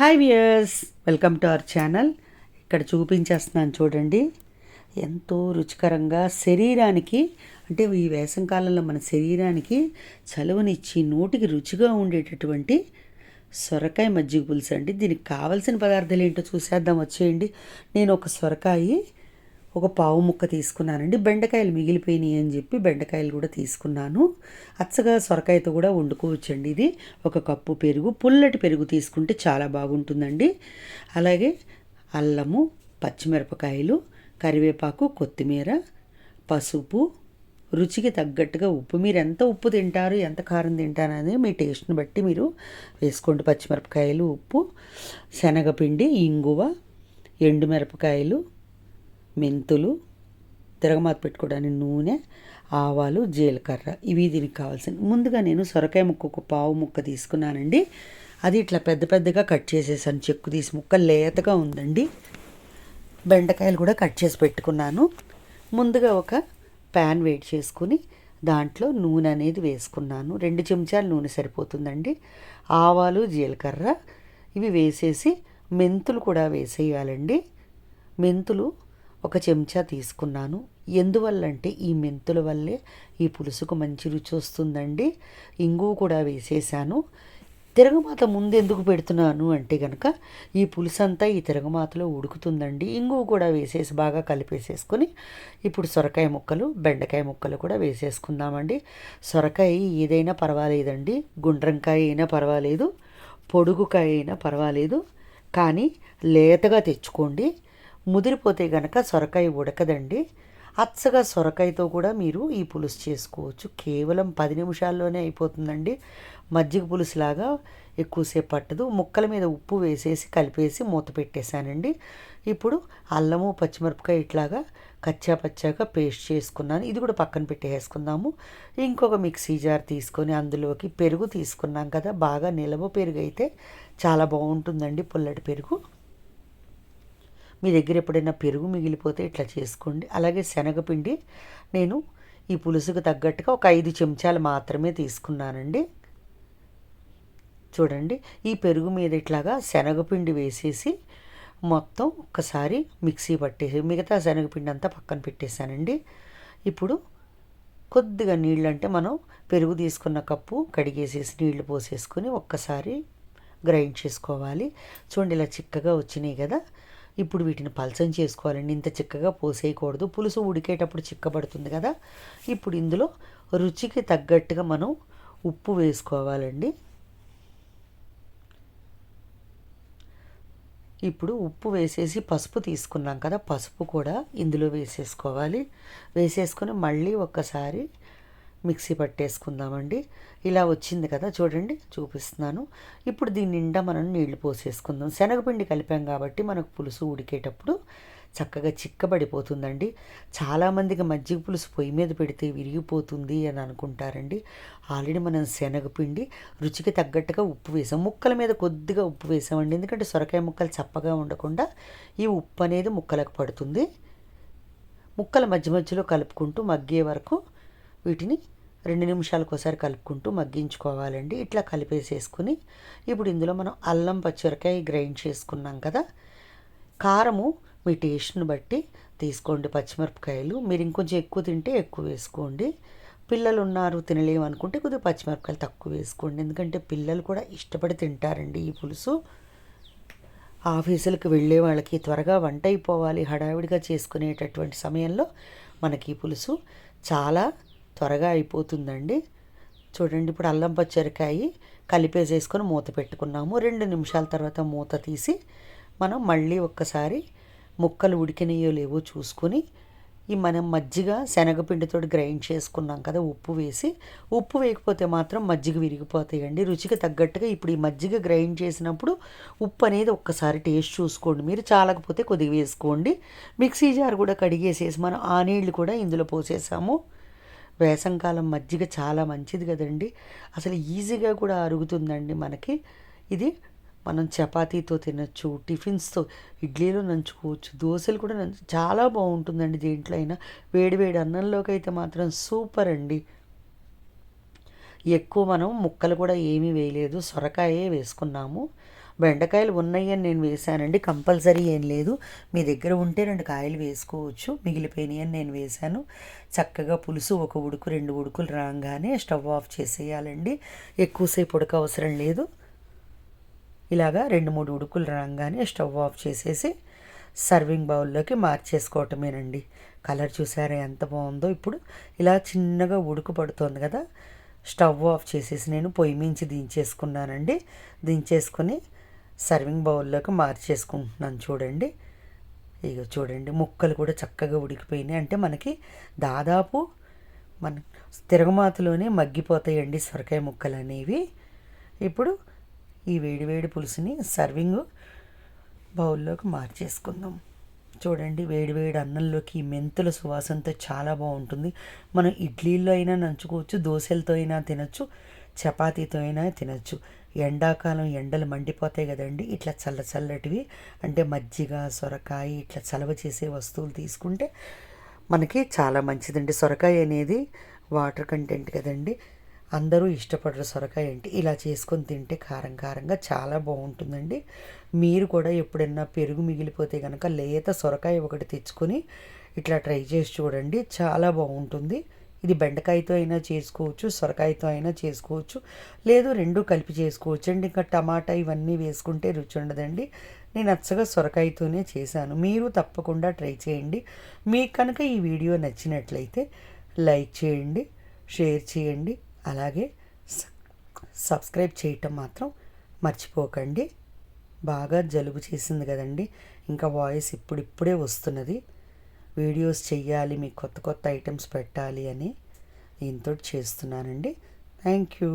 Hi viewers welcome to our channel. ఇక్కడ చూపించేస్తున్నాను చూడండి. ఎంతో రుచికరంగా శరీరానికి అంటే ఈ వేసంకాలంలో మన శరీరానికి చలువనిచ్చి నోటికి రుచిగా ఉండేటటువంటి సొరకాయ మజ్జిగ పులుసు అండి. దీనికి కావలసిన పదార్థాలు ఏంటో చూసేద్దాం. వచ్చేయండి. నేను ఒక సొరకాయి ఒక పావు ముక్క తీసుకున్నానండి. బెండకాయలు మిగిలిపోయినాయి అని చెప్పి బెండకాయలు కూడా తీసుకున్నాను. అచ్చగా సొరకాయతో కూడా వండుకోవచ్చండి ఇది. ఒక కప్పు పెరుగు పుల్లటి పెరుగు తీసుకుంటే చాలా బాగుంటుందండి. అలాగే అల్లము పచ్చిమిరపకాయలు కరివేపాకు కొత్తిమీర పసుపు. రుచికి తగ్గట్టుగా ఉప్పు. మీరు ఎంత ఉప్పు తింటారు ఎంత కారం తింటారు అనేది మీ టేస్ట్ని బట్టి మీరు వేసుకోండి. పచ్చిమిరపకాయలు ఉప్పు శనగపిండి ఇంగువ ఎండుమిరపకాయలు మెంతులు తిరగమాత పెట్టుకోవడానికి నూనె ఆవాలు జీలకర్ర. ఇవి దీనికి కావాల్సిన ముందుగా నేను సొరకాయ ముక్క ఒక పావు ముక్క తీసుకున్నానండి. అది ఇట్లా పెద్ద పెద్దగా కట్ చేసేసాను. చెక్కు తీసి ముక్క లేతగా ఉందండి. బెండకాయలు కూడా కట్ చేసి పెట్టుకున్నాను. ముందుగా ఒక ప్యాన్ వేడి చేసుకుని దాంట్లో నూనె అనేది వేసుకున్నాను. రెండు చెంచాలు నూనె సరిపోతుందండి. ఆవాలు జీలకర్ర ఇవి వేసేసి మెంతులు కూడా వేసేయాలండి. మెంతులు ఒక చెంచా తీసుకున్నాను. ఎందువల్లంటే ఈ మెంతుల వల్లే ఈ పులుసుకు మంచి రుచి వస్తుందండి. ఇంగువ కూడా వేసేసాను. తిరగమాత ముందు ఎందుకు పెడుతున్నాను అంటే కనుక ఈ పులుసు అంతా ఈ తిరగమాతలో ఉడుకుతుందండి. ఇంగువ కూడా వేసేసి బాగా కలిపేసేసుకొని ఇప్పుడు సొరకాయ ముక్కలు బెండకాయ ముక్కలు కూడా వేసేసుకుందామండి. సొరకాయ ఏదైనా పర్వాలేదండి. గుండ్రంకాయ అయినా పర్వాలేదు. పొడుగుకాయ అయినా పర్వాలేదు. కానీ లేతగా తెచ్చుకోండి. ముదిరిపోతే గనక సొరకాయ ఉడకదండి. అచ్చగా సొరకాయతో కూడా మీరు ఈ పులుసు చేసుకోవచ్చు. కేవలం పది నిమిషాల్లోనే అయిపోతుందండి. మజ్జిగ పులుసులాగా ఎక్కువసేపు పట్టదు. ముక్కల మీద ఉప్పు వేసేసి కలిపేసి మూత పెట్టేశానండి. ఇప్పుడు అల్లము పచ్చిమిరపకాయ ఇట్లాగా కచ్చా పచ్చాగా పేస్ట్ చేసుకున్నాను. ఇది కూడా పక్కన పెట్టేసుకుందాము. ఇంకొక మిక్సీ జార్ తీసుకొని అందులోకి పెరుగు తీసుకున్నాం కదా. బాగా నిలవ పెరుగు అయితే చాలా బాగుంటుందండి పుల్లటి పెరుగు. మీ దగ్గర ఎప్పుడైనా పెరుగు మిగిలిపోతే ఇట్లా చేసుకోండి. అలాగే శనగపిండి నేను ఈ పులుసుకు తగ్గట్టుగా ఒక ఐదు చెంచాలు మాత్రమే తీసుకున్నానండి. చూడండి ఈ పెరుగు మీద ఇట్లాగా శనగపిండి వేసేసి మొత్తం ఒక్కసారి మిక్సీ పట్టేసి మిగతా శనగపిండి అంతా పక్కన పెట్టేశానండి. ఇప్పుడు కొద్దిగా నీళ్ళు అంటే మనం పెరుగు తీసుకున్న కప్పు కడిగేసేసి నీళ్ళు పోసేసుకొని ఒక్కసారి గ్రైండ్ చేసుకోవాలి. చూడండి ఇలా చిక్కగా వచ్చినాయి కదా. ఇప్పుడు వీటిని పలసం చేసుకోవాలండి. ఇంత చిక్కగా పోసేయకూడదు. పులుసు ఉడికేటప్పుడు చిక్కబడుతుంది కదా. ఇప్పుడు ఇందులో రుచికి తగ్గట్టుగా మనం ఉప్పు వేసుకోవాలండి. ఇప్పుడు ఉప్పు వేసేసి పసుపు తీసుకున్నాం కదా. పసుపు కూడా ఇందులో వేసేసుకోవాలి. వేసేసుకొని మళ్ళీ ఒక్కసారి మిక్సీ పట్టేసుకుందామండి. ఇలా వచ్చింది కదా చూడండి చూపిస్తున్నాను. ఇప్పుడు దీని నిండా మనం నీళ్ళు పోసేసుకుందాం. శనగపిండి కలిపాం కాబట్టి మనకు పులుసు ఉడికేటప్పుడు చక్కగా చిక్కబడిపోతుందండి. చాలామందికి మజ్జిగ పులుసు పొయ్యి మీద పెడితే విరిగిపోతుంది అని అనుకుంటారండి. ఆల్రెడీ మనం శనగపిండి రుచికి తగ్గట్టుగా ఉప్పు వేసాం. ముక్కల మీద కొద్దిగా ఉప్పు వేసామండి. ఎందుకంటే సొరకాయ ముక్కలు చప్పగా ఉండకుండా ఈ ఉప్పు అనేది ముక్కలకు పడుతుంది. ముక్కల మధ్య మధ్యలో కలుపుకుంటూ మగ్గే వరకు వీటిని రెండు నిమిషాలకు ఒకసారి కలుపుకుంటూ మగ్గించుకోవాలండి. ఇట్లా కలిపేసేసుకుని ఇప్పుడు ఇందులో మనం అల్లం పచ్చిమిరకాయ గ్రైండ్ చేసుకున్నాం కదా. కారము మీ టేస్ట్ని బట్టి తీసుకోండి పచ్చిమిరపకాయలు. మీరు ఇంకొంచెం ఎక్కువ తింటే ఎక్కువ వేసుకోండి. పిల్లలు ఉన్నారు తినలేము అనుకుంటే కొద్దిగా పచ్చిమిరపకాయలు తక్కువ వేసుకోండి. ఎందుకంటే పిల్లలు కూడా ఇష్టపడి తింటారండి ఈ పులుసు. ఆఫీసులకు వెళ్ళే వాళ్ళకి త్వరగా వంట అయిపోవాలి. హడావిడిగా చేసుకునేటటువంటి సమయంలో మనకి ఈ పులుసు చాలా త్వరగా అయిపోతుందండి. చూడండి ఇప్పుడు అల్లం పచ్చరికాయ కలిపేసేసుకొని మూత పెట్టుకున్నాము. రెండు నిమిషాల తర్వాత మూత తీసి మనం మళ్ళీ ఒక్కసారి ముక్కలు ఉడికినాయో లేవో చూసుకొని ఈ మనం మజ్జిగ శనగపిండితో గ్రైండ్ చేసుకున్నాం కదా ఉప్పు వేసి. ఉప్పు వేయకపోతే మాత్రం మజ్జిగ విరిగిపోతాయండి. రుచికి తగ్గట్టుగా ఇప్పుడు ఈ మజ్జిగ గ్రైండ్ చేసినప్పుడు ఉప్పు అనేది ఒక్కసారి టేస్ట్ చూసుకోండి. మీరు చాలకపోతే కొద్దిగా వేసుకోండి. మిక్సీ జార్ కూడా కడిగేసేసి మనం ఆ నీళ్ళు కూడా ఇందులో పోసేసాము. వేసంకాలం మజ్జిగ చాలా మంచిది కదండి. అసలు ఈజీగా కూడా అరుగుతుందండి మనకి. ఇది మనం చపాతీతో తినచ్చు టిఫిన్స్తో ఇడ్లీలో నంచుకోవచ్చు దోశలు కూడా నంచు చాలా బాగుంటుందండి దేంట్లో అయినా. వేడి వేడి అన్నంలోకి అయితే మాత్రం సూపర్ అండి. ఎక్కువ మనం ముక్కలు కూడా ఏమీ వేయలేదు సొరకాయే వేసుకున్నాము. బెండకాయలు ఉన్నాయని నేను వేసానండి కంపల్సరీ ఏం లేదు. మీ దగ్గర ఉంటే రెండు కాయలు వేసుకోవచ్చు. మిగిలిపోయినాయి అని నేను వేశాను. చక్కగా పులుసు ఒక ఉడుకు రెండు ఉడుకులు రాగానే స్టవ్ ఆఫ్ చేసేయాలండి. ఎక్కువసేపు ఉడక అవసరం లేదు. ఇలాగా రెండు మూడు ఉడుకులు రాగానే స్టవ్ ఆఫ్ చేసేసి సర్వింగ్ బౌల్లోకి మార్చేసుకోవటమేనండి. కలర్ చూసారా ఎంత బాగుందో ఇప్పుడు. ఇలా చిన్నగా ఉడుకు పడుతోంది కదా. స్టవ్ ఆఫ్ చేసేసి నేను పొయ్యి మించి దించేసుకున్నానండి. దించేసుకొని సర్వింగ్ బౌల్లోకి మార్చేసుకుంటున్నాను చూడండి. ఇక చూడండి ముక్కలు కూడా చక్కగా ఉడికిపోయినాయి. అంటే మనకి దాదాపు మన తిరగమాతలోనే మగ్గిపోతాయండి సొరకాయ ముక్కలు అనేవి. ఇప్పుడు ఈ వేడివేడి పులుసుని సర్వింగ్ బౌల్లోకి మార్చేసుకుందాం. చూడండి వేడివేడి అన్నంలోకి ఈ మెంతుల సువాసనతో చాలా బాగుంటుంది. మనం ఇడ్లీలో అయినా నంచుకోవచ్చు దోశలతో అయినా తినచ్చు. చపాతీతో అయినా తినచ్చు. ఎండాకాలం ఎండలు మండిపోతాయి కదండి. ఇట్లా చల్ల చల్లటివి అంటే మజ్జిగ సొరకాయ ఇట్లా చలవ చేసే వస్తువులు తీసుకుంటే మనకి చాలా మంచిదండి. సొరకాయ అనేది వాటర్ కంటెంట్ కదండి. అందరూ ఇష్టపడరు సొరకాయ ఏంటి ఇలా చేసుకొని తింటే కారం కారంగా చాలా బాగుంటుందండి. మీరు కూడా ఎప్పుడైనా పెరుగు మిగిలిపోతే కనుక లేత సొరకాయ ఒకటి తెచ్చుకొని ఇట్లా ట్రై చేసి చూడండి. చాలా బాగుంటుంది. ఇది బెండకాయతో అయినా చేసుకోవచ్చు సొరకాయతో అయినా చేసుకోవచ్చు లేదు రెండు కలిపి చేసుకోవచ్చు. అండి ఇంకా టమాటా ఇవన్నీ వేసుకుంటే రుచి ఉండదండి. నేను అచ్చగా సొరకాయతోనే చేశాను. మీరు తప్పకుండా ట్రై చేయండి. మీకు కనుక ఈ వీడియో నచ్చినట్లయితే లైక్ చేయండి షేర్ చేయండి అలాగే సబ్స్క్రైబ్ చేయటం మాత్రం మర్చిపోకండి. బాగా జలుబు చేసింది కదండి. ఇంకా వాయిస్ ఇప్పుడిప్పుడే వస్తున్నది. వీడియోస్ చెయ్యాలి మీకు కొత్త కొత్త ఐటమ్స్ పెట్టాలి అని దీంతో చేస్తున్నానండి. Thank you.